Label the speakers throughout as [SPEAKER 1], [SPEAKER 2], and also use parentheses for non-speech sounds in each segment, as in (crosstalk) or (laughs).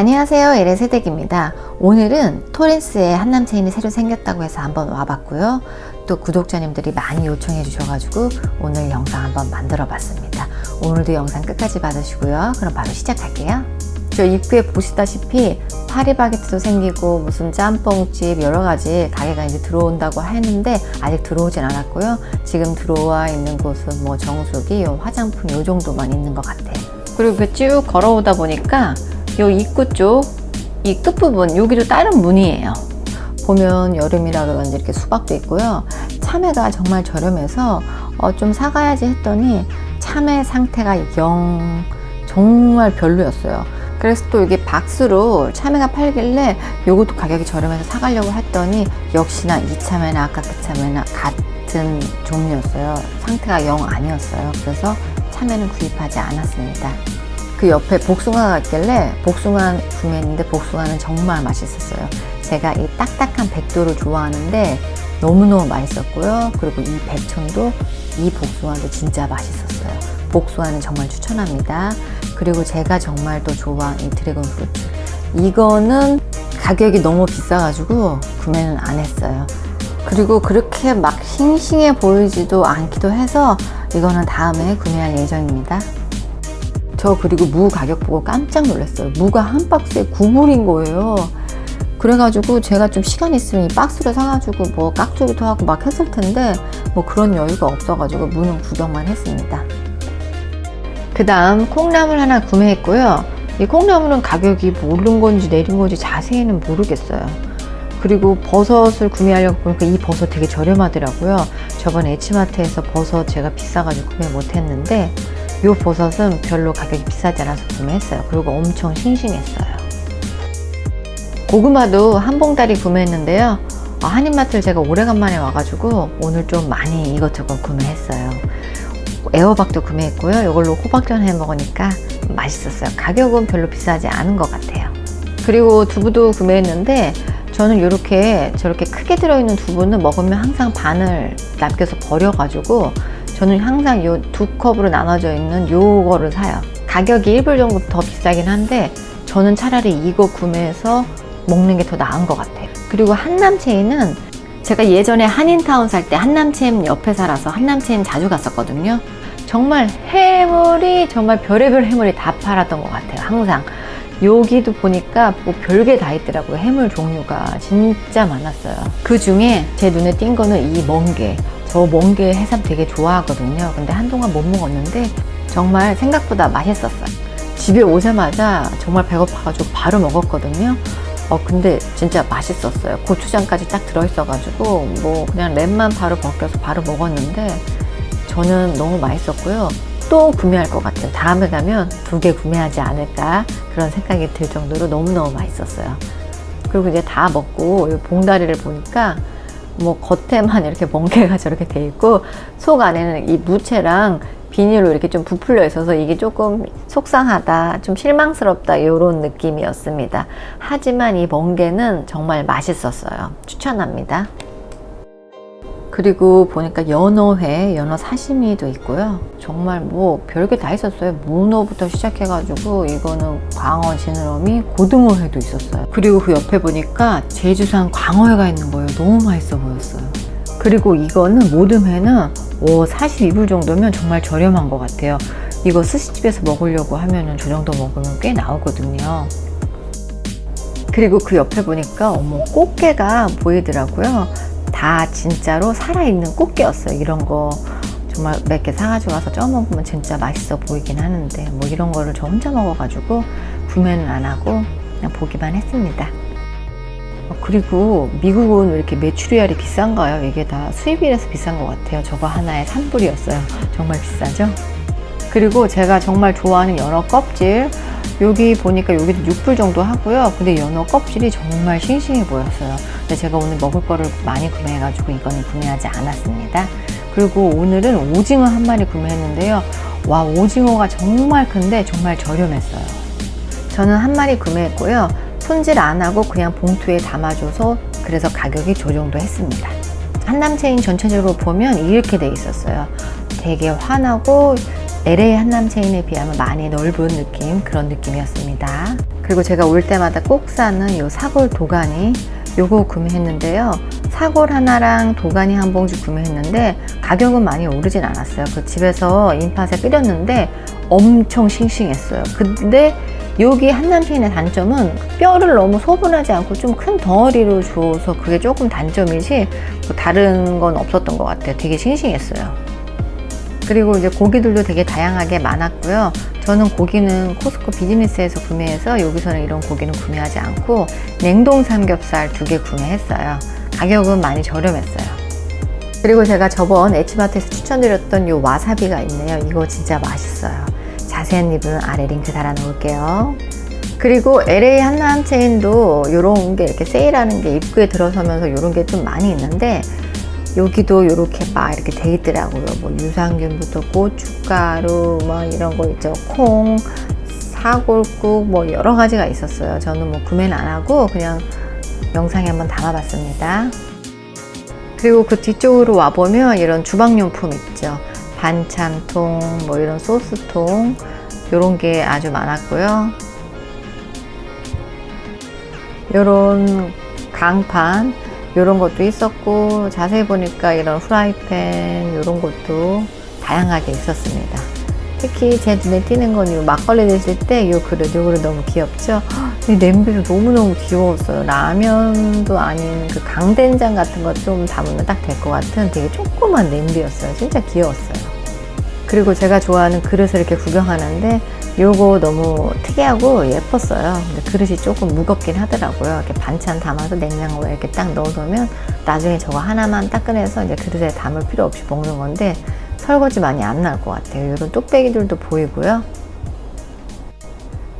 [SPEAKER 1] 안녕하세요. LA 세댁입니다. 오늘은 토렌스에 한남 체인이 새로 생겼다고 해서 한번 와봤고요. 또 구독자님들이 많이 요청해 주셔가지고 오늘 영상 한번 만들어 봤습니다. 오늘도 영상 끝까지 봐주시고요. 그럼 바로 시작할게요. 저 입구에 보시다시피 파리바게트도 생기고 무슨 짬뽕집 여러 가지 가게가 이제 들어온다고 했는데 아직 들어오진 않았고요. 지금 들어와 있는 곳은 뭐 정수기, 요 화장품 요 정도만 있는 것 같아요. 그리고 그쭉 걸어오다 보니까 요 입구 쪽 이 끝부분 여기도 다른 문이에요. 보면 여름이라 그런지 이렇게 수박도 있고요. 참외가 정말 저렴해서 어, 좀 사가야지 했더니 참외 상태가 영 정말 별로였어요. 그래서 또 이게 박스로 참외가 팔길래 요것도 가격이 저렴해서 사가려고 했더니 역시나 이 참외나 아까 그 참외나 같은 종류였어요. 상태가 영 아니었어요. 그래서 참외는 구입하지 않았습니다. 그 옆에 복숭아가 있길래 복숭아 구매했는데 복숭아는 정말 맛있었어요. 제가 이 딱딱한 백도를 좋아하는데 너무너무 맛있었고요. 그리고 이 백천도 이 복숭아도 진짜 맛있었어요. 복숭아는 정말 추천합니다. 그리고 제가 정말 또 좋아하는 이 드래곤 프루트. 이거는 가격이 너무 비싸가지고 구매는 안 했어요. 그리고 그렇게 막 싱싱해 보이지도 않기도 해서 이거는 다음에 구매할 예정입니다. 저 그리고 무 가격 보고 깜짝 놀랐어요. 무가 한 박스에 9불인 거예요. 그래가지고 제가 좀 시간 있으면 이 박스를 사가지고 뭐 깍두기도 하고 막 했을 텐데 뭐 그런 여유가 없어가지고 무는 구경만 했습니다. 그 다음 콩나물 하나 구매했고요. 이 콩나물은 가격이 뭐 오른 건지 내린 건지 자세히는 모르겠어요. 그리고 버섯을 구매하려고 보니까 이 버섯 되게 저렴하더라고요. 저번에 에치마트에서 버섯 제가 비싸가지고 구매 못했는데 이 버섯은 별로 가격이 비싸지 않아서 구매했어요. 그리고 엄청 싱싱했어요. 고구마도 한 봉다리 구매했는데요. 아, 한인마트를 제가 오래간만에 와가지고 오늘 좀 많이 이것저것 구매했어요. 애호박도 구매했고요. 이걸로 호박전 해 먹으니까 맛있었어요. 가격은 별로 비싸지 않은 것 같아요. 그리고 두부도 구매했는데 저는 이렇게 저렇게 크게 들어있는 두부는 먹으면 항상 반을 남겨서 버려가지고 저는 항상 이 두 컵으로 나눠져 있는 요거를 사요. 가격이 1불 정도 더 비싸긴 한데 저는 차라리 이거 구매해서 먹는 게 더 나은 것 같아요. 그리고 한남체인은 제가 예전에 한인타운 살 때 한남체인 옆에 살아서 한남체인 자주 갔었거든요. 정말 해물이 정말 별의별 해물이 다 팔았던 것 같아요. 항상. 여기도 보니까 뭐 별게 다 있더라고요. 해물 종류가 진짜 많았어요. 그 중에 제 눈에 띈 거는 이 멍게. 저 멍게 해삼 되게 좋아하거든요. 근데 한동안 못 먹었는데 정말 생각보다 맛있었어요. 집에 오자마자 정말 배고파가지고 바로 먹었거든요. 어, 근데 진짜 맛있었어요. 고추장까지 딱 들어있어가지고 뭐 그냥 랩만 바로 벗겨서 바로 먹었는데 저는 너무 맛있었고요. 또 구매할 것 같아요. 다음에 가면 두 개 구매하지 않을까 그런 생각이 들 정도로 너무너무 맛있었어요. 그리고 이제 다 먹고 이 봉다리를 보니까 뭐 겉에만 이렇게 멍게가 저렇게 돼 있고 속 안에는 이 무채랑 비닐로 이렇게 좀 부풀려 있어서 이게 조금 속상하다, 좀 실망스럽다 이런 느낌이었습니다. 하지만 이 멍게는 정말 맛있었어요. 추천합니다. 그리고 보니까 연어회, 연어 사시미도 있고요. 정말 뭐 별게 다 있었어요. 문어부터 시작해가지고 이거는 광어, 지느러미, 고등어회도 있었어요. 그리고 그 옆에 보니까 제주산 광어회가 있는 거예요. 너무 맛있어 보였어요. 그리고 이거는 모듬회는 오 42불 정도면 정말 저렴한 것 같아요. 이거 스시집에서 먹으려고 하면은 저 정도 먹으면 꽤 나오거든요. 그리고 그 옆에 보니까 어머 꽃게가 보이더라고요. 다 진짜로 살아있는 꽃게였어요. 이런 거 정말 몇 개 사가지고 와서 쪄 먹으면 진짜 맛있어 보이긴 하는데 뭐 이런 거를 저 혼자 먹어가지고 구매는 안 하고 그냥 보기만 했습니다. 어, 그리고 미국은 왜 이렇게 메추리알이 비싼가요? 이게 다 수입이라서 비싼 것 같아요. 저거 하나에 3불이었어요. 정말 비싸죠? 그리고 제가 정말 좋아하는 연어 껍질 여기 보니까 여기도 6불 정도 하고요. 근데 연어 껍질이 정말 싱싱해 보였어요. 근데 제가 오늘 먹을 거를 많이 구매해가지고 이거는 구매하지 않았습니다. 그리고 오늘은 오징어 한 마리 구매했는데요. 와, 오징어가 정말 큰데 정말 저렴했어요. 저는 한 마리 구매했고요. 손질 안 하고 그냥 봉투에 담아줘서 그래서 가격이 저 정도 했습니다. 한남체인 전체적으로 보면 이렇게 돼 있었어요. 되게 환하고 LA 한남 체인에 비하면 많이 넓은 느낌 그런 느낌이었습니다. 그리고 제가 올 때마다 꼭 사는 요 사골 도가니 요거 구매했는데요. 사골 하나랑 도가니 한 봉지 구매했는데 가격은 많이 오르진 않았어요. 그 집에서 인팟에 끓였는데 엄청 싱싱했어요. 근데 여기 한남체인의 단점은 뼈를 너무 소분하지 않고 좀 큰 덩어리로 줘서 그게 조금 단점이지 뭐 다른 건 없었던 것 같아요. 되게 싱싱했어요. 그리고 이제 고기들도 되게 다양하게 많았고요. 저는 고기는 코스코 비즈니스에서 구매해서 여기서는 이런 고기는 구매하지 않고 냉동 삼겹살 두 개 구매했어요. 가격은 많이 저렴했어요. 그리고 제가 저번 에치마트에서 추천드렸던 이 와사비가 있네요. 이거 진짜 맛있어요. 자세한 리뷰는 아래 링크 달아 놓을게요. 그리고 LA 한남 체인도 이런 게 이렇게 세일하는 게 입구에 들어서면서 이런 게 좀 많이 있는데 여기도 이렇게 막 이렇게 돼 있더라고요. 뭐 유산균부터 고춧가루 뭐 이런 거 있죠. 콩, 사골국 뭐 여러 가지가 있었어요. 저는 뭐 구매는 안 하고 그냥 영상에 한번 담아봤습니다. 그리고 그 뒤쪽으로 와보면 이런 주방용품 있죠. 반찬통, 뭐 이런 소스통, 이런 게 아주 많았고요. 이런 강판, 이런 것도 있었고, 자세히 보니까 이런 프라이팬, 이런 것도 다양하게 있었습니다. 특히 제 눈에 띄는 건 이 막걸리 드실 때 이 그릇, 요 그릇 너무 귀엽죠? (gasps) 이 냄비도 너무너무 귀여웠어요. 라면도 아닌 그 강된장 같은 거좀 담으면 딱 될 것 같은 되게 조그만 냄비였어요. 진짜 귀여웠어요. 그리고 제가 좋아하는 그릇을 이렇게 구경하는데 요거 너무 특이하고 예뻤어요. 근데 그릇이 조금 무겁긴 하더라고요. 이렇게 반찬 담아서 냉장고에 이렇게 딱 넣어두면 나중에 저거 하나만 딱 꺼내서 이제 그릇에 담을 필요 없이 먹는 건데 설거지 많이 안 날 것 같아요. 이런 뚝배기들도 보이고요.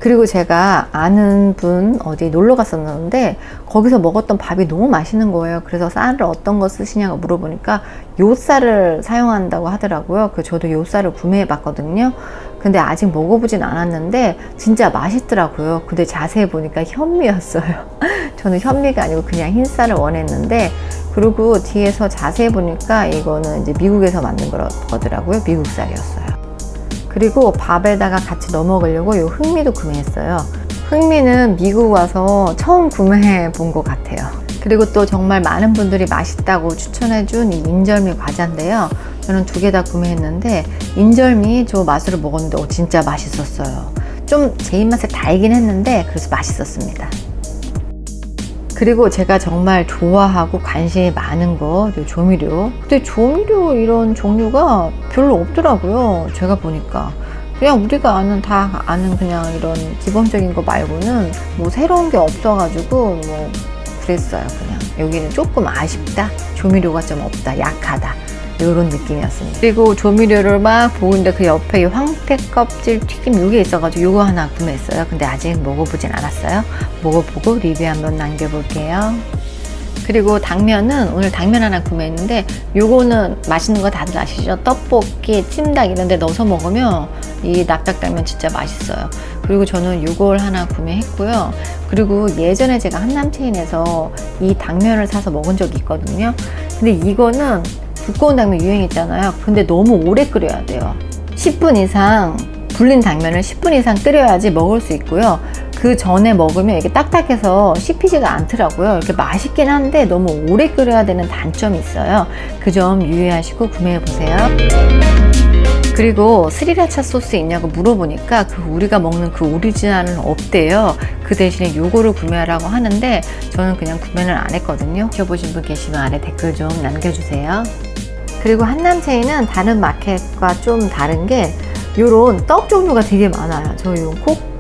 [SPEAKER 1] 그리고 제가 아는 분 어디 놀러 갔었는데 거기서 먹었던 밥이 너무 맛있는 거예요. 그래서 쌀을 어떤 거 쓰시냐고 물어보니까 요 쌀을 사용한다고 하더라고요. 그 저도 요 쌀을 구매해 봤거든요. 근데 아직 먹어보진 않았는데 진짜 맛있더라고요. 근데 자세히 보니까 현미였어요. (laughs) 저는 현미가 아니고 그냥 흰 쌀을 원했는데 그리고 뒤에서 자세히 보니까 이거는 이제 미국에서 만든 거더라고요. 미국 쌀이었어요. 그리고 밥에다가 같이 넣어 먹으려고 요 흑미도 구매했어요. 흑미는 미국 와서 처음 구매해 본 것 같아요. 그리고 또 정말 많은 분들이 맛있다고 추천해 준 이 인절미 과자인데요. 저는 두 개 다 구매했는데 인절미 저 맛으로 먹었는데 어, 진짜 맛있었어요. 좀 제 입맛에 달긴 했는데 그래서 맛있었습니다. 그리고 제가 정말 좋아하고 관심이 많은 거, 요 조미료. 근데 조미료 이런 종류가 별로 없더라고요. 제가 보니까. 그냥 우리가 아는, 다 아는 그냥 이런 기본적인 거 말고는 뭐 새로운 게 없어가지고 뭐 그랬어요. 그냥. 여기는 조금 아쉽다. 조미료가 좀 없다. 약하다. 이런 느낌이었습니다. 그리고 조미료를 막 보는데 그 옆에 이 황태 껍질 튀김 요게 있어가지고 요거 하나 구매했어요. 근데 아직 먹어보진 않았어요. 먹어보고 리뷰 한번 남겨볼게요. 그리고 당면은 오늘 당면 하나 구매했는데 요거는 맛있는 거 다들 아시죠? 떡볶이, 찜닭 이런 데 넣어서 먹으면 이 납작당면 진짜 맛있어요. 그리고 저는 요걸 하나 구매했고요. 그리고 예전에 제가 한남체인에서 이 당면을 사서 먹은 적이 있거든요. 근데 이거는 두꺼운 당면 유행했잖아요. 근데 너무 오래 끓여야 돼요. 10분 이상 불린 당면을 10분 이상 끓여야지 먹을 수 있고요. 그 전에 먹으면 이게 딱딱해서 씹히지가 않더라고요. 이렇게 맛있긴 한데 너무 오래 끓여야 되는 단점이 있어요. 그 점 유의하시고 구매해 보세요. 그리고 스리라차 소스 있냐고 물어보니까 그 우리가 먹는 그 오리지널은 없대요. 그 대신에 요거를 구매하라고 하는데 저는 그냥 구매는 안 했거든요. 드셔보신 분 계시면 아래 댓글 좀 남겨주세요. 그리고 한남체인은 다른 마켓과 좀 다른 게 요런 떡 종류가 되게 많아요. 저 요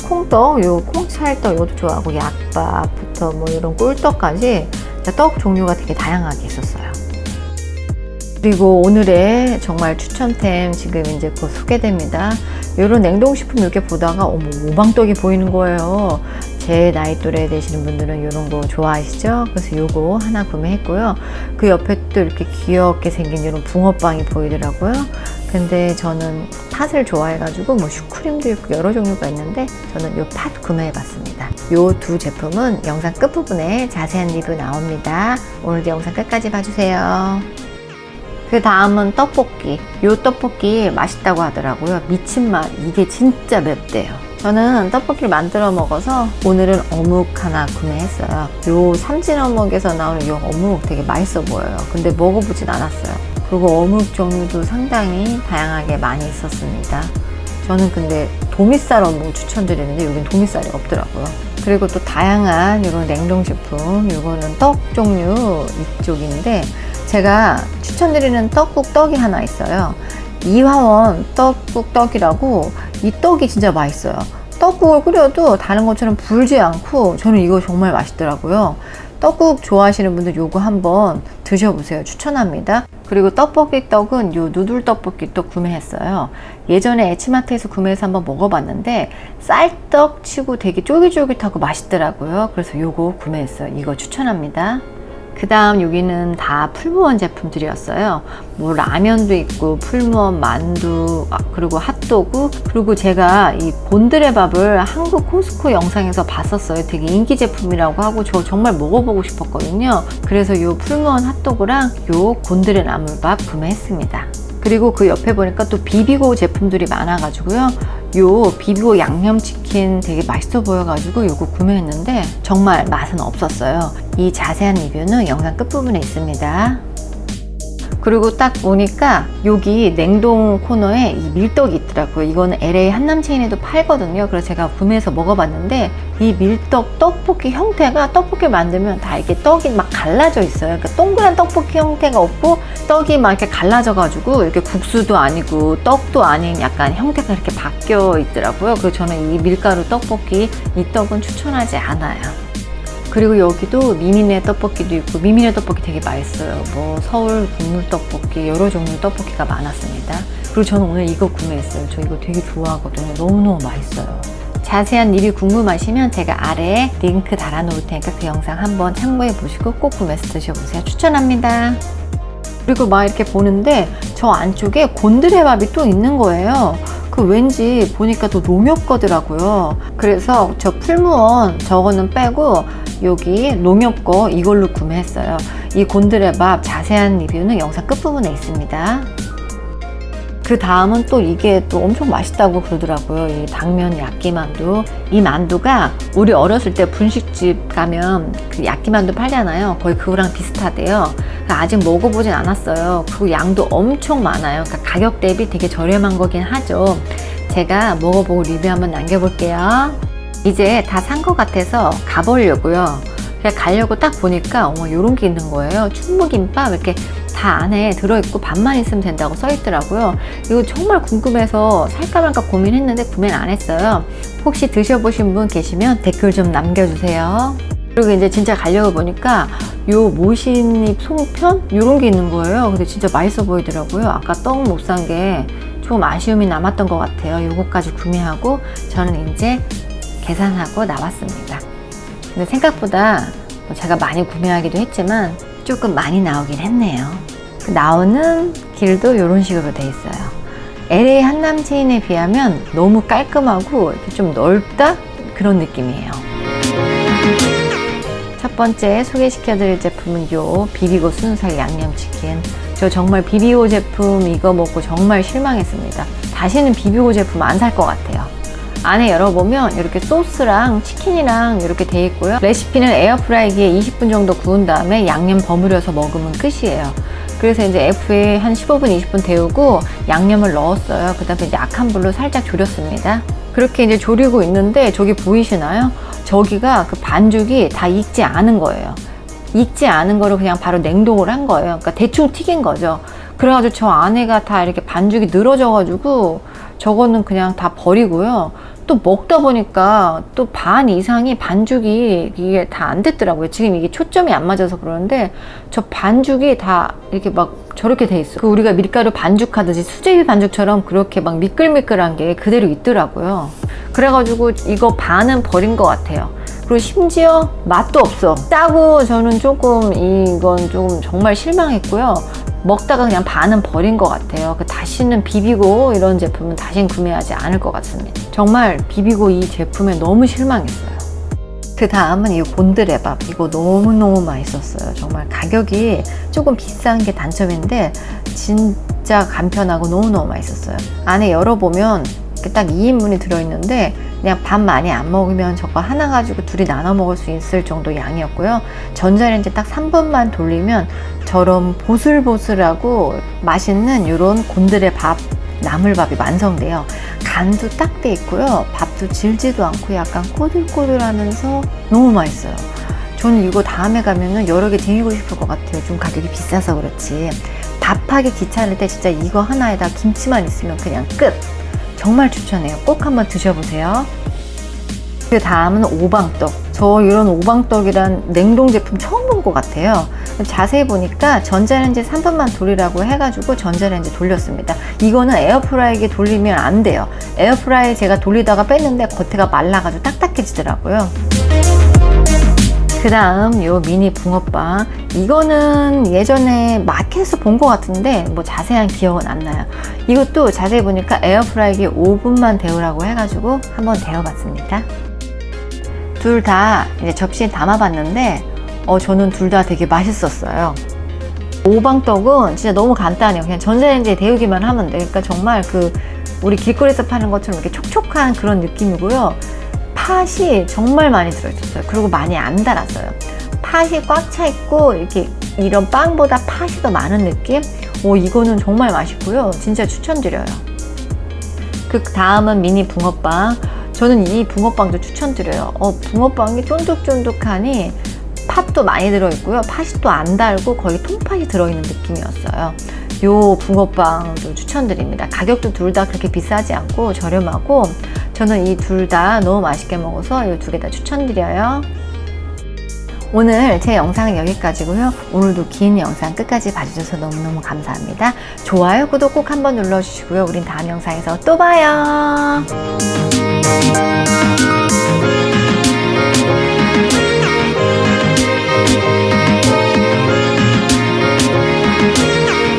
[SPEAKER 1] 콩떡, 요 콩찰떡 이것도 좋아하고 약밥부터 뭐 이런 꿀떡까지 떡 종류가 되게 다양하게 있었어요. 그리고 오늘의 정말 추천템 지금 이제 곧 소개됩니다. 이런 냉동식품 이렇게 보다가 어머 오방떡이 보이는 거예요. 제 나이 또래 되시는 분들은 이런 거 좋아하시죠? 그래서 요거 하나 구매했고요. 그 옆에 또 이렇게 귀엽게 생긴 이런 붕어빵이 보이더라고요. 근데 저는 팥을 좋아해가지고 뭐 슈크림도 있고 여러 종류가 있는데 저는 요 팥 구매해봤습니다. 요 두 제품은 영상 끝부분에 자세한 리뷰 나옵니다. 오늘도 영상 끝까지 봐주세요. 그 다음은 떡볶이. 요 떡볶이 맛있다고 하더라고요. 미친 맛. 이게 진짜 맵대요. 저는 떡볶이를 만들어 먹어서 오늘은 어묵 하나 구매했어요. 요 삼진 어묵에서 나오는 요 어묵 되게 맛있어 보여요. 근데 먹어보진 않았어요. 그리고 어묵 종류도 상당히 다양하게 많이 있었습니다. 저는 근데 도미쌀 어묵 추천드리는데 여긴 도미쌀이 없더라고요. 그리고 또 다양한 이런 냉동식품, 이거는 떡 종류 이쪽인데 제가 추천드리는 떡국 떡이 하나 있어요. 이화원 떡국 떡이라고 이 떡이 진짜 맛있어요. 떡국을 끓여도 다른 것처럼 불지 않고 저는 이거 정말 맛있더라고요. 떡국 좋아하시는 분들 요거 한번 드셔보세요. 추천합니다. 그리고 떡볶이 떡은 요 누들 떡볶이 떡 구매했어요. 예전에 에치마트에서 구매해서 한번 먹어봤는데 쌀떡 치고 되게 쫄깃쫄깃하고 맛있더라고요. 그래서 요거 구매했어요. 이거 추천합니다. 그 다음 여기는 다 풀무원 제품들이었어요. 뭐 라면도 있고 풀무원 만두 아, 그리고 핫도그 그리고 제가 이 곤드레 밥을 한국 코스코 영상에서 봤었어요. 되게 인기 제품이라고 하고 저 정말 먹어보고 싶었거든요. 그래서 요 풀무원 핫도그랑 요 곤드레 나물밥 구매했습니다. 그리고 그 옆에 보니까 또 비비고 제품들이 많아가지고요. 요 비비고 양념치킨 되게 맛있어 보여가지고 요거 구매했는데 정말 맛은 없었어요. 이 자세한 리뷰는 영상 끝부분에 있습니다. 그리고 딱 보니까 여기 냉동 코너에 이 밀떡이 있더라고요. 이거는 LA 한남 체인에도 팔거든요. 그래서 제가 구매해서 먹어봤는데 이 밀떡 떡볶이 형태가 떡볶이 만들면 다 이렇게 떡이 막 갈라져 있어요. 그러니까 동그란 떡볶이 형태가 없고 떡이 막 이렇게 갈라져 가지고 이렇게 국수도 아니고 떡도 아닌 약간 형태가 이렇게 바뀌어 있더라고요. 그래서 저는 이 밀가루 떡볶이 이 떡은 추천하지 않아요. 그리고 여기도 미미네 떡볶이도 있고 미미네 떡볶이 되게 맛있어요. 뭐 서울 국물 떡볶이 여러 종류 떡볶이가 많았습니다. 그리고 저는 오늘 이거 구매했어요. 저 이거 되게 좋아하거든요. 너무너무 맛있어요. 자세한 리뷰 궁금하시면 제가 아래에 링크 달아놓을 테니까 그 영상 한번 참고해 보시고 꼭 구매해서 드셔보세요. 추천합니다. 그리고 막 이렇게 보는데 저 안쪽에 곤드레밥이 또 있는 거예요. 그 왠지 보니까 또 농협 거더라고요. 그래서 저 풀무원 저거는 빼고 여기 농협 거 이걸로 구매했어요. 이 곤드레밥 자세한 리뷰는 영상 끝부분에 있습니다. 그 다음은 또 이게 또 엄청 맛있다고 그러더라고요. 이 당면 야끼만두. 이 만두가 우리 어렸을 때 분식집 가면 그 야끼만두 팔잖아요. 거의 그거랑 비슷하대요. 그러니까 아직 먹어보진 않았어요. 그리고 양도 엄청 많아요. 그러니까 가격 대비 되게 저렴한 거긴 하죠. 제가 먹어보고 리뷰 한번 남겨볼게요. 이제 다 산 것 같아서 가보려고요. 그냥 가려고 딱 보니까 어머 이런 게 있는 거예요. 충무김밥 이렇게 다 안에 들어있고 밥만 있으면 된다고 써 있더라고요. 이거 정말 궁금해서 살까 말까 고민했는데 구매는 안 했어요. 혹시 드셔보신 분 계시면 댓글 좀 남겨주세요. 그리고 이제 진짜 가려고 보니까 요 모신잎 송편 이런 게 있는 거예요. 근데 진짜 맛있어 보이더라고요. 아까 떡 못 산 게 조금 아쉬움이 남았던 것 같아요. 요거까지 구매하고 저는 이제 계산하고 나왔습니다. 근데 생각보다 뭐 제가 많이 구매하기도 했지만 조금 많이 나오긴 했네요. 그 나오는 길도 이런 식으로 돼 있어요. LA 한남 체인에 비하면 너무 깔끔하고 좀 넓다 그런 느낌이에요. 첫 번째 소개시켜드릴 제품은 요 비비고 순살 양념치킨. 저 정말 비비고 제품 이거 먹고 정말 실망했습니다. 다시는 비비고 제품 안 살 것 같아요. 안에 열어보면 이렇게 소스랑 치킨이랑 이렇게 돼 있고요. 레시피는 에어프라이기에 20분 정도 구운 다음에 양념 버무려서 먹으면 끝이에요. 그래서 이제 F에 한 15분, 20분 데우고 양념을 넣었어요. 그 다음에 약한 불로 살짝 졸였습니다. 그렇게 이제 졸이고 있는데 저기 보이시나요? 저기가 그 반죽이 다 익지 않은 거예요. 익지 않은 거를 그냥 바로 냉동을 한 거예요. 그러니까 대충 튀긴 거죠. 그래가지고 저 안에가 다 이렇게 반죽이 늘어져가지고 저거는 그냥 다 버리고요. 또 먹다 보니까 또 반 이상이 반죽이 이게 다 안 됐더라고요. 지금 이게 초점이 안 맞아서 그러는데 저 반죽이 다 이렇게 막 저렇게 돼 있어요. 그 우리가 밀가루 반죽하듯이 수제비 반죽처럼 그렇게 막 미끌미끌한 게 그대로 있더라고요. 그래가지고 이거 반은 버린 것 같아요. 그리고 심지어 맛도 없어. 짜고 저는 조금 이건 조금 정말 실망했고요. 먹다가 그냥 반은 버린 것 같아요. 그 다시는 비비고 이런 제품은 다시는 구매하지 않을 것 같습니다. 정말 비비고 이 제품에 너무 실망했어요. 그 다음은 이 곤드레밥. 이거 너무너무 맛있었어요. 정말 가격이 조금 비싼 게 단점인데, 진짜 간편하고 너무너무 맛있었어요. 안에 열어보면 딱 2인분이 들어있는데, 그냥 밥 많이 안 먹으면 저거 하나 가지고 둘이 나눠 먹을 수 있을 정도 양이었고요. 전자레인지 딱 3분만 돌리면 저런 보슬보슬하고 맛있는 이런 곤드레 밥, 나물밥이 완성돼요. 간도 딱 돼 있고요. 밥도 질지도 않고 약간 꼬들꼬들하면서 너무 맛있어요. 저는 이거 다음에 가면은 여러 개 쟁이고 싶을 것 같아요. 좀 가격이 비싸서 그렇지. 밥하기 귀찮을 때 진짜 이거 하나에다 김치만 있으면 그냥 끝. 정말 추천해요. 꼭 한번 드셔보세요. 그 다음은 오방떡. 저 이런 오방떡이란 냉동 제품 처음 본 것 같아요. 자세히 보니까 전자레인지 3분만 돌리라고 해가지고 전자레인지 돌렸습니다. 이거는 에어프라이기에 돌리면 안 돼요. 에어프라이 제가 돌리다가 뺐는데 겉에가 말라가지고 딱딱해지더라고요. 그 다음 요 미니 붕어빵. 이거는 예전에 마켓에서 본 것 같은데 뭐 자세한 기억은 안 나요. 이것도 자세히 보니까 에어프라이기 5분만 데우라고 해가지고 한번 데워봤습니다. 둘 다 이제 접시에 담아봤는데 어 저는 둘 다 되게 맛있었어요. 오방떡은 진짜 너무 간단해요. 그냥 전자레인지에 데우기만 하면 돼. 그러니까 정말 그 우리 길거리에서 파는 것처럼 이렇게 촉촉한 그런 느낌이고요 팥이 정말 많이 들어있었어요. 그리고 많이 안 달았어요. 팥이 꽉 차 있고 이렇게 이런 빵보다 팥이 더 많은 느낌? 오 이거는 정말 맛있고요. 진짜 추천드려요. 그 다음은 미니 붕어빵. 저는 이 붕어빵도 추천드려요. 어, 붕어빵이 쫀득쫀득하니 팥도 많이 들어있고요. 팥이 또 안 달고 거의 통팥이 들어있는 느낌이었어요. 요 붕어빵도 추천드립니다. 가격도 둘 다 그렇게 비싸지 않고 저렴하고 저는 이 둘 다 너무 맛있게 먹어서 이 두 개 다 추천드려요. 오늘 제 영상은 여기까지고요. 오늘도 긴 영상 끝까지 봐주셔서 너무너무 감사합니다. 좋아요, 구독 꼭 한번 눌러주시고요. 우린 다음 영상에서 또 봐요.